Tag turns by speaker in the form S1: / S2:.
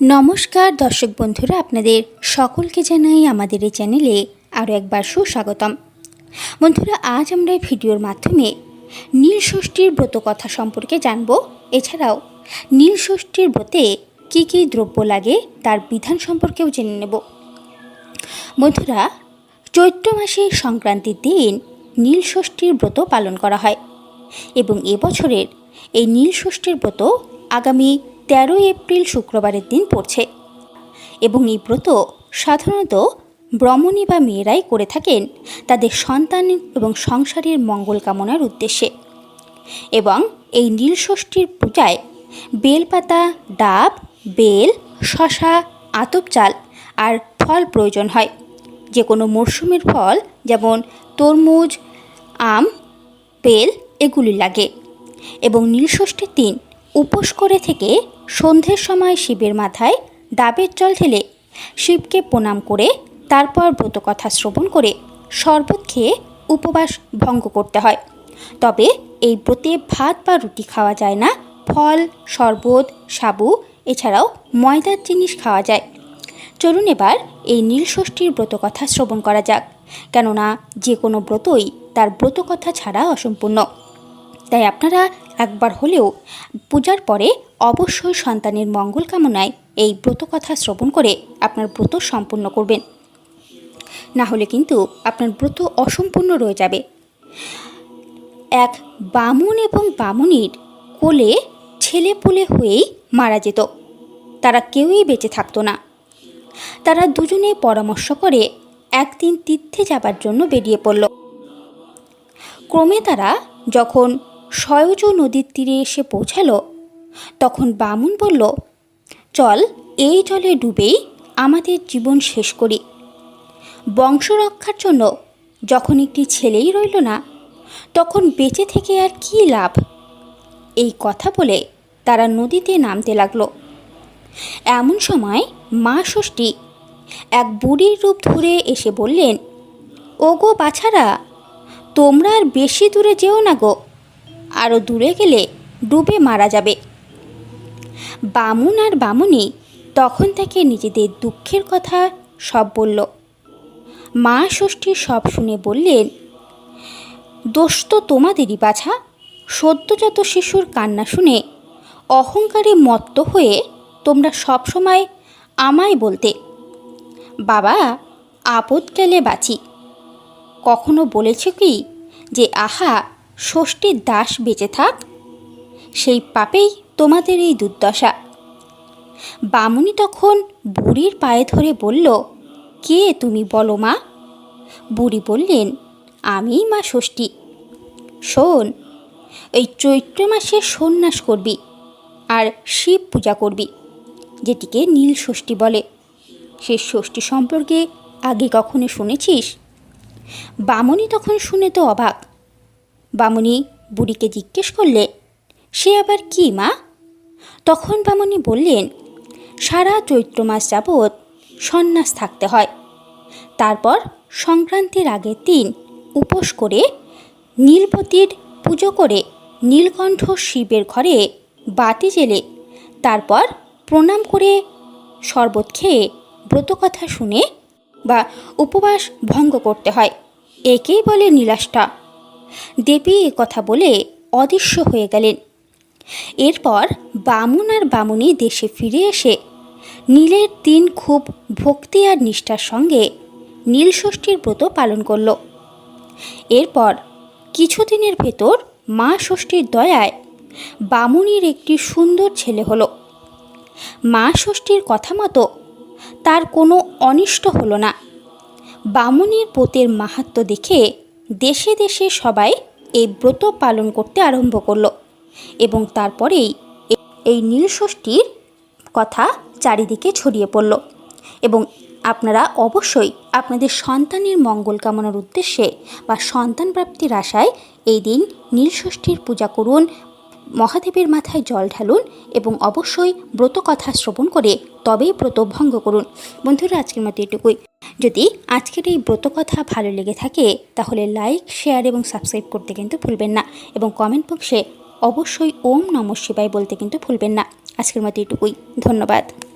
S1: নমস্কার দর্শক বন্ধুরা, আপনাদের সকলকে জানাই আমাদের এই চ্যানেলে আরও একবার সুস্বাগতম। বন্ধুরা, আজ আমরা এই ভিডিওর মাধ্যমে নীল ষষ্ঠীর ব্রত কথা সম্পর্কে জানব। এছাড়াও নীল ষষ্ঠীর ব্রতে কী কী দ্রব্য লাগে তার বিধান সম্পর্কেও জেনে নেব। বন্ধুরা, চৈত্র মাসের সংক্রান্তির দিন নীল ষষ্ঠীর ব্রত পালন করা হয় এবং এবছরের এই নীল ষষ্ঠীর ব্রত আগামী তেরোই এপ্রিল শুক্রবারের দিন পড়ছে। এবং এই ব্রত সাধারণত ব্রহ্মণী বা মেয়েরাই করে থাকেন তাদের সন্তান এবং সংসারের মঙ্গল কামনার উদ্দেশ্যে। এবং এই নীলষষ্ঠীর পূজায় বেলপাতা, ডাব, বেল, শশা, আতপ চাল আর ফল প্রয়োজন হয়। যে কোনো মরশুমের ফল যেমন তরমুজ, আম, বেল এগুলি লাগে। এবং নীলষষ্ঠীর দিন উপোস করে থেকে সন্ধ্যের সময় শিবের মাথায় ডাবের জল ঢেলে শিবকে প্রণাম করে, তারপর ব্রতকথা শ্রবণ করে শরবত খেয়ে উপবাস ভঙ্গ করতে হয়। তবে এই ব্রতে ভাত বা রুটি খাওয়া যায় না, ফল, শরবত, সাবু, এছাড়াও ময়দার জিনিস খাওয়া যায়। চলুন এবার এই নীলষষ্ঠীর ব্রতকথা শ্রবণ করা যাক, কেননা যে কোনো ব্রতই তার ব্রতকথা ছাড়া অসম্পূর্ণ। তাই আপনারা একবার হলেও পূজার পরে অবশ্যই সন্তানের মঙ্গল কামনায় এই ব্রতকথা শ্রবণ করে আপনার ব্রত সম্পূর্ণ করবেন। না হলে কিন্তু আপনার ব্রত অসম্পূর্ণ রয়ে যাবে। এক বামুন এবং বামুনির কোলে ছেলে পুলে হয়েই মারা যেত। তারা কেউই বেঁচে থাকতো না। তারা দুজনে পরামর্শ করে একদিন তীর্থে যাবার জন্য বেরিয়ে পড়ল। ক্রমে তারা যখন সয়জ নদীর তীরে এসে পৌঁছালো। তখন বামুন বলল, চল, এই জলে ডুবেই আমাদের জীবন শেষ করি। বংশ রক্ষার জন্য যখন একটি ছেলেই রইল না, তখন বেঁচে থেকে আর কী লাভ? এই কথা বলে তারা নদীতে নামতে লাগল। এমন সময় মা ষষ্ঠী এক বুড়ির রূপ ধরে এসে বললেন, ওগো বাছারা, তোমরা আর বেশি দূরে যেও না গো। আরও দূরে গেলে ডুবে মারা যাবে। বামুন আর বামুনি তখন থেকে নিজেদের দুঃখের কথা সব বলল। মা ষষ্ঠী সব শুনে বললেন, দোষ তো তোমাদেরই বাছা। সদ্যজাত শিশুর কান্না শুনে অহংকারে মত্ত হয়ে তোমরা সবসময় আমায় বলতে। বাবা, আপদ আপদকালে বাঁচি। কখনো বলেছ কি যে, আহা ষষ্ঠীর দাস বেঁচে থাক, সেই পাপেই তোমাদের এই দুর্দশা। বামুনি তখন বুড়ির পায়ে ধরে বলল, কে তুমি বলো মা? বুড়ি বললেন, আমিই মা ষষ্ঠী। শোন, এই চৈত্র মাসে সন্ন্যাস করবি আর শিব পূজা করবি, যেটিকে নীল ষষ্ঠী বলে। সে ষষ্ঠী সম্পর্কে আগে কখনো শুনেছিস? বামনি তখন শুনে তো অবাক বামনি বুড়িকে জিজ্ঞেস করলে, সে আবার কি মা? তখন বামনি বললেন, সারা চৈত্র মাস যাবৎ সন্ন্যাস থাকতে হয়। তারপর সংক্রান্তির আগের দিন উপোস করে নীলপতির পুজো করে নীলকণ্ঠ শিবের ঘরে বাতি জেলে তারপর প্রণাম করে শরবত খেয়ে ব্রতকথা শুনে বা উপবাস ভঙ্গ করতে হয়। একেই বলে নীলাষ্ঠা। দেবী এ কথা বলে অদৃশ্য হয়ে গেলেন। এরপর বামুন আর বামুনি দেশে ফিরে এসে নীলের দিন খুব ভক্তি আর নিষ্ঠার সঙ্গে নীলষষ্ঠীর ব্রত পালন করল। এরপর কিছুদিনের ভেতর মা ষষ্ঠীর দয়ায় বামুনির একটি সুন্দর ছেলে হলো। মা ষষ্ঠীর কথা মতো তার কোনো অনিষ্ট হলো না। বামুনির পোতের মাহাত্ম দেখে দেশে দেশে সবাই এই ব্রত পালন করতে আরম্ভ করল এবং তারপরেই এই নীলষষ্ঠীর কথা চারিদিকে ছড়িয়ে পড়ল। এবং আপনারা অবশ্যই আপনাদের সন্তানের মঙ্গল কামনার উদ্দেশ্যে বা সন্তান প্রাপ্তির আশায় এই দিন নীলষষ্ঠীর পূজা করুন মহাদেবের মাথায় জল ঢালুন এবং অবশ্যই ব্রত কথা শ্রবণ করে তবেই ব্রত ভঙ্গ করুন। বন্ধুরা, আজকের মতো এটুকুই। যদি আজকের এই ব্রত কথা ভালো লেগে থাকে, তাহলে লাইক, শেয়ার এবং সাবস্ক্রাইব করতে কিন্তু ভুলবেন না এবং কমেন্ট বক্সে অবশ্যই ওম নম শিবায় বলতে কিন্তু ভুলবেন না। আজকের মতো এটুকুই। ধন্যবাদ।